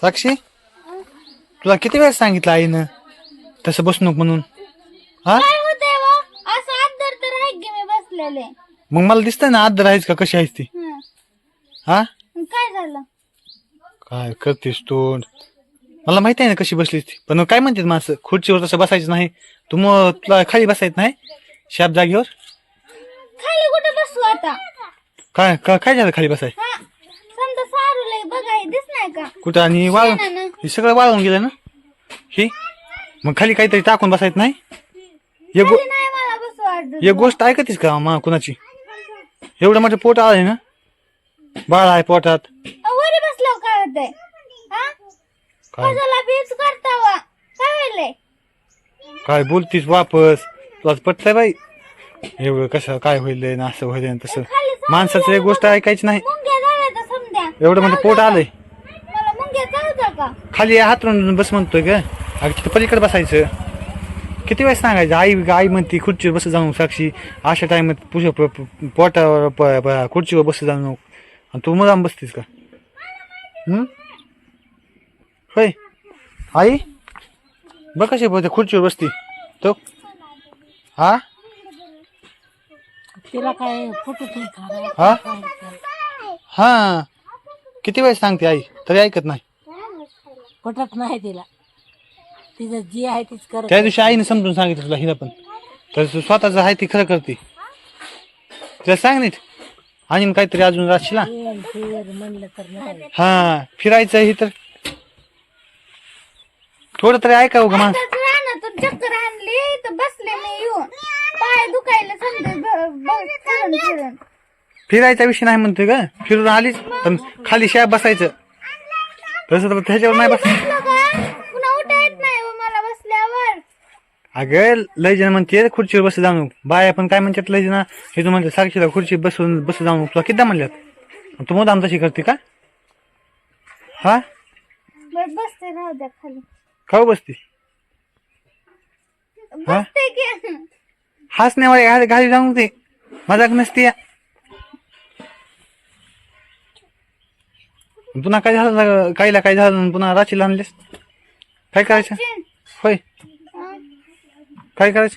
साक्षी? तुला किती वेळेस सांगितलं आईनं? तसं बसू नको म्हणून. हा? काय होतंय व? असं अद्दर तर आहे की मी बसलेले. मग मला दिसतंय ना आदर आहेस का? कशी आहेस ती? हं. हा? काय झालं? काय करतेस तू? मला माहिती आहे ना कशी बसलीस ती. पण काय म्हणते माणसं खुर्चीवर तसं बसायचं नाही. तू मग तुला खाली बसायचं नाही? शाप जागेवर? खाली कुठे बसू आता? काय का- काय झालं खाली बसाय? हा. सारूलय बघा दिस नाही का? कुठं आणि वाळून. हे सगळं वाळून गेलं ना? हे? मग खाली काहीतरी टाकून बसायचं नाही? एक गो- खाली नाही मला बसू वाटत. एक गोष्ट ऐकतीस का मा कुणाची? एवढं मोठं पोट आहे ना? बाळ आहे पोटात. वरी काय होतंय? हा? काय? कशाला बीच करता वा? काय व्हायलंय? काय बोलतीस वापस? तुला पटतंय बाई? एवढं कसं काय होईल ना असं होईल ना तसं. माणसाचं एक गोष्ट ऐकायची नाही. मुंग्या एवढं मोठं पोट आलंय. मला मुंग्या चालता का खाली हातरून बस म्हणतोय ग. अगं तिथं पलीकडे बसायचं. किती वेळेस सांगायचं? आई आई म्हणती खुर्चीवर बस जाऊ साक्षी. अशा टाइमात पुष प- प- पोटावर प- प- खुर्चीवर बस जाऊ नको. आणि तू मुलाम बसतीस का? हम्म होय. आई? बघ कशी बोलते खुर्चीवर बसती. तो? हा? तिला काय खरं हा? हा. किती वेळेस सांगते आई? तरी ऐकत नाही. फुटत नाही तिला. तिचं जी आहे तीच करत त्या दिवशी आईने समजून सांगितलं तुला हिला पण. तर तू स्वतःच आहे ती खरं करते. तिला सांग नीट. आणि काहीतरी अजून राशील. ना येईल फिर म्हणलं तर नाही. हा फिरायचं ही तर. थोडं तरी ऐकावं का माणसं. आताच रानातून चक्कर आणली तर बसले मी येऊन. पाय दुखायला समजा ब- ब- फिरून फिरून फिरायचा विषय नाही म्हणतोय का फिरून आलीच पण खाली शाब बसायचं. तसं तर त्याच्यावर नाही बस हो अगं लय जण म्हणते खुर्चीवर बस जाऊ नको. बाया पण काय म्हणतात लय जण हे तू म्हणते साक्षीला खुर्ची बसून बस जाऊ नको. तुला किती म्हणल्यात? तू मुदाम तशी करते का? हा? बस बसते राहू द्या खाली. का बसते हा? बसते? की. हसण्यावर घाली घाली जाऊ ते. मजाक नसते पुन्हा काय झालं काहीला काय झालं आणि पुन्हा राशीला आणलेस? काय करायचं? होय. काय करायचं?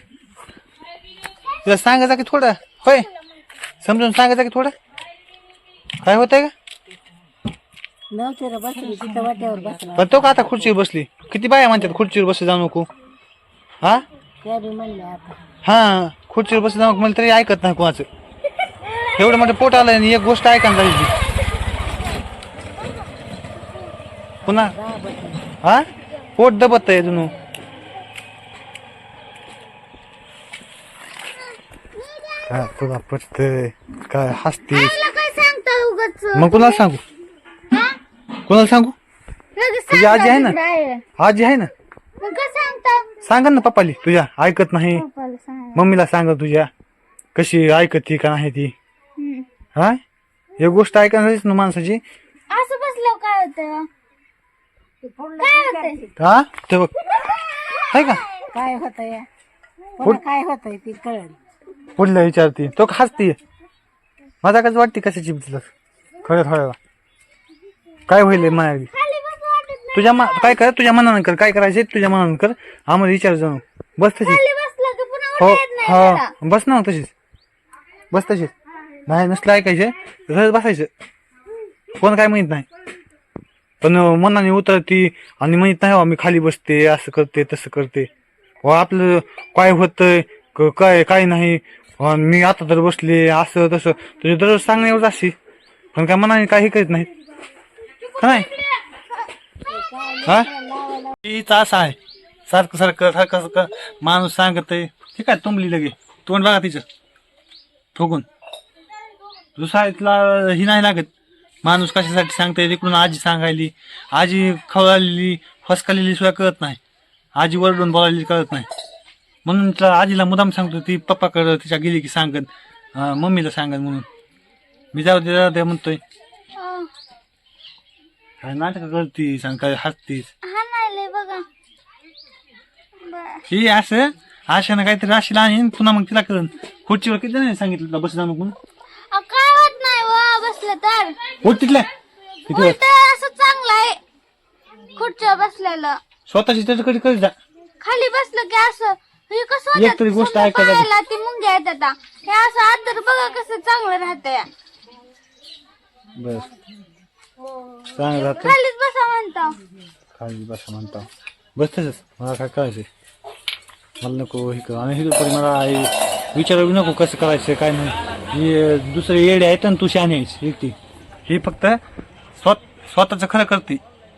तुला सांगायचं की थोडं? होय. समजून सांगायचं की थोडं? काय होतंय का नव्हते रे बसली तिथं वाट्यावर बसला पण तो का आता खुर्चीवर बसली? किती बाया म्हणतात खुर्चीवर बस जाऊ नको. हा? त्या बी आता हा खुर्चीवर बस जाऊ नको मला तरी ऐकत नाही कोणाचं. एवढं मोठं पोट आलं आणि एक गोष्ट ऐकायला पाहिजे झाली पुन्हा? बसले हा? पोट दबत आहे जुनू. काय तुला पटतंय? काय उगाच? मग कुणाला सांगू? कुणाला सांगू? तुझी आजी आहे ना? आजी आहे ना? मग काय सांगता? सांगा ना पप्पाली तुझ्या ऐकत नाही. पप्पाला सांग. मम्मीला सांगा तुझ्या. कशी ऐकत ती का नाही ती? हं. हा? एक गोष्ट ऐकणारच ना माणसाची? असं बसल्यावर काय होतं? हा? ते बघ. आहे का? काय होत काय होतंय ती कळेल. पुढल्या विचारते. तो हसते. माझा कसं वाटते कशाची तुला? खरं थोड्या काय होईल म्हणाली? खाली बस वाटत नाही. तुझ्या मा काय कर? तुझ्या मनानं कर. काय करायचे तुझ्या मनानं कर. आम्हाला विचार जाऊ बस तशीच. खाली बसलं की पुन्हा हो. हा. बस ना तशीच. बस तशीच. नाही नसलं ऐकायचे. तसंच बसायचं. कोण काय म्हणत नाही. पण मनाने उतरती आणि म्हणत नाही "हो, मी खाली बसते असं करते तसं करते. व आपलं काय होतंय क- काय काय नाही. अन मी आता तर बसले असं तसं. तुझे दररोज सांगण्यावर अशी. पण काय मनाने काही करीत नाही का नाही? हा? हीच असं आहे. सारखं सारखं सारखं सारखं माणूस सांगत आहे ठीक आहे तुंबली लगे. तोंड बघा तिचं. ठोकून इथला ही नाही लागत. माणूस कशासाठी सांगते तिकडून आजी सांगायली. आजी खवळलेली फसकालेली सुद्धा कळत नाही. आजी वरडून बोलायली कळत नाही. म्हणून तिला आजीला मुदाम सांगतो ती पप्पाकडं तिच्या गेली की सांगत अं, मम्मीला सांगत म्हणून. मी जाऊ दे जाऊ दे म्हणतोय. काय नाटक करती सांग काय हसतीस? हा असं? आशानं काहीतरी राशीला आणि पुन्हा मग तिला कळून. खुर्चीवर किती नाही सांगितलं तुला बस जाऊ बसलं तर. उठ तिथल्या. किती उलट असं चांगलं आहे. खुर्चीवर बसलेलं. स्वतःची त्याचं कधी कधी जा. खाली बसलं की असं. हे कसं होतं? तरी गोष्ट समजा ऐकायला. पायाला ती मुंग्या येतात आ. हे असं आदर बघा कसं चांगलं राहतंय. बर चांगलं राहतं खालीच बसा म्हणतो. खाली बसा म्हणता. बस तसंच. मला काय करायचंय? मला नको हे कर. आणि हे मला आई विचारू नको कसं करायचं काय नाही. हे दुसरे येडे आहेत आणि तू शाने आहेस एकटी. हे फक्त स्व स्वतःचं खरं करते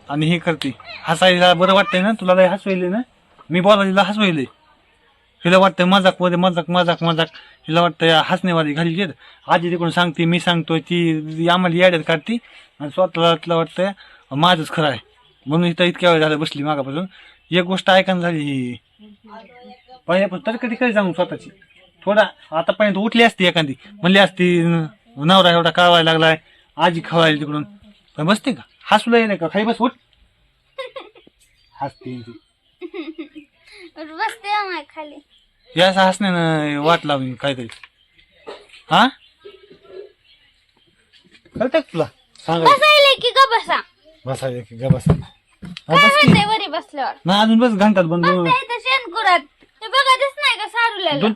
आणि हे करते. हसायला बरं वाटतंय ना? तुला लय हसवायले ना? मी बोलायला हसवायले. हिला वाटतं मजाकमध्ये मजाक मजाक मजाक. हिला वाटतं हसणेवादी घाली आजी तिकडून सांगते मी सांगतोय ती आम्हाला याड्यात काढते आणि स्वतःला तिला वाटतं माझंच खरं आहे. म्हणून इथं इतक्या वेळ झालं बसली मागापासून एक गोष्ट ऐकायला झाली ही. पहिल्यापासून तर कधी कधी जाऊन स्वतःची? थोडा. आतापर्यंत उठली असती एखादी. म्हणली असती "न- नवरा एवढा कावायला लागलाय आजी खवायला तिकडून. पण बसते का? हसू येईल का? खाई बस उठ. हसते ती. बसते आम्हाला खाली. हे असं हसण्यानं वाट लावली काहीतरी. हा? कळतं का तुला? सांगा बसायला की ग बसा. बसायला की गा बसा. हा, काय बस की. म्हणते वरी बसल्यावर? ना अजून बस घंटात बंद बसते इथं शेणकुरात ते बघतच नाही का सारूल्याला? दोन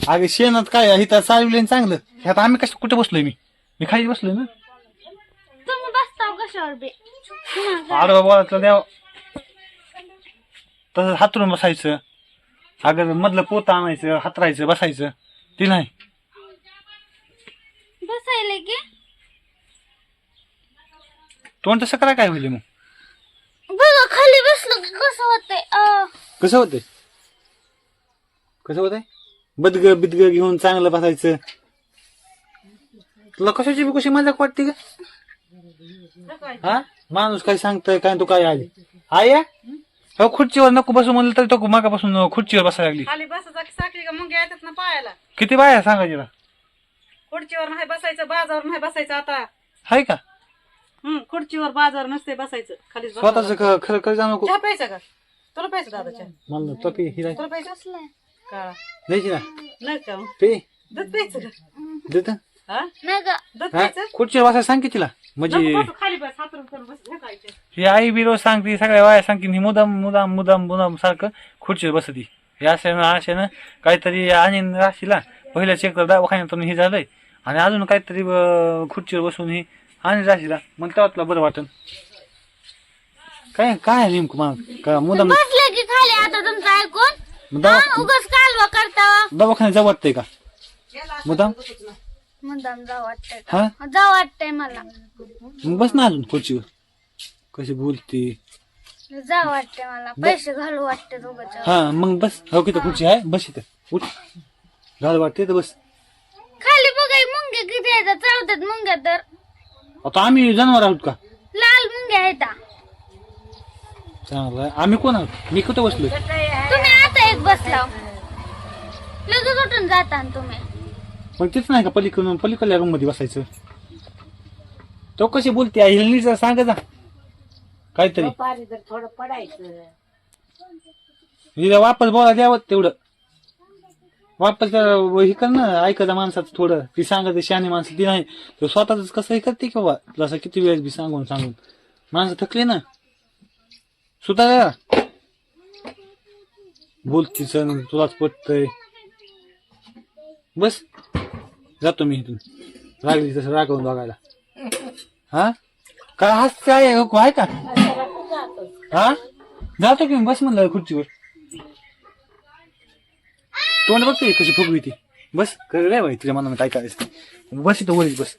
अगे शेणात काय इथं चालवलं चांगलं. ह्यात आम्ही कसं कुठे बसलोय मी? मी खाली बसलोय ना? तुम्ही बसताव कशावर बे? आडवा द्याव. तसं हातरून बसायचं. अगं मधलं पोत आणायचं हातरायचं बसायचं. ते नाही. बसायला की? तोंड तसं करा काय होईल मग? बघा खाली बसलो की कसं होतंय? अं, कसं होतंय? कसं होतंय? बदग बिदग घेऊन चांगलं बसायचं. तुला कशाची बी कशी मजाक वाटते का हा? माणूस काय सांगतोय काय तू काय आली आय हो खुर्चीवर नको बसू म्हणलं तरी तो मागापासून खुर्चीवर बसायला लागली. खाली बसायचा साखळी का मुंग्या येतात ना पायाला. किती बाया सांगायची खुर्चीवर नाही बसायचं बाजावर नाही बसायचं आता. हाय का? हम्म खुर्चीवर बाजावर नसते बसायचं. खाली स्वतःच खरं खरं जाऊ नको. चहा प्यायचा का? तुला प्यायचं दादा चहा मला टोपी हिरा तुला प्यायचं काळा. द्यायची ना? नाही का पे दूध प्यायचं का? देत हा? नाही ग. दूध प्यायचं खुर्चीवर बसायला सांग की तिला. म्हणजे नको बसू, खाली बस हातरून करून बस खायचं. ही आई बी रोज सांगते सगळ्या वाया सांगते ही मुदाम मुदाम मुदाम मुदाम सारखं खुर्चीवर बसती. हे अशानं अशानं काहीतरी आणि राशीला पहिल्या चेक तर दवाखान्यातून हे झालंय. आणि अजून काहीतरी अं, खुर्चीवर बसून ही आणि राशीला. मग तेव्हा तुला बरं वाटन. काय काय आहे नेमकं मग? का मुदाम बसले की खाली आता तुमचं ऐकून? दवा उगाच कालवा करता दवाखान्यात जाऊ वाटतंय का? मुदाम मुद्दाम जाऊ वाटतंय. हा? जाऊ वाटतंय मला. मग बस ना अजून खुर्चीवर. कशी बोलते? जाऊ वाटतंय मला. पैसे घालू वाटते उगाच हा मग बस. हो किती खुर्ची आहे? बस इथं. उठ. घाल वाटते तर बस. खाली बघाय मुंग्या किती येतात चावतात मुंग्या तर. आता आम्ही जनावर आहोत का? लाल मुंग्या येतात चांगलं आहे. आम्ही कोण आहोत? मी कुठं बसलोय? तुम्ही बसला लगेच उठून जाता ना तुम्ही. पण तेच नाही का पलीकडून पलीकडल्या रूममध्ये बसायचं? तो कशी बोलते आई हिला नीट सांग जा. काहीतरी. थोडं पडायचं. हिला वापस बोला द्यावं तेवढं. वापस हे कर ना ऐकायचं माणसाचं थोडं. ती सांगत शहाणी माणसं ती नाही. तो स्वतःच कसं हे करते की बाबा? तुला असं किती वेळेस बी सांगून सांगून. माणसं थकली ना. सुद्धा बोलतीच तुलाच पटतय. बस. जातो मी इथून. लागली तसं रागवून बघायला. हा? काय हसते आहे हो, आहे का? हा? जातो की मी, बस म्हणलं खुर्चीवर. तोंड बघते कशी फुगवी ती. बस कर माहिती बाई तुझ्या मनानं काय करायचं बस इथं वरीच बस.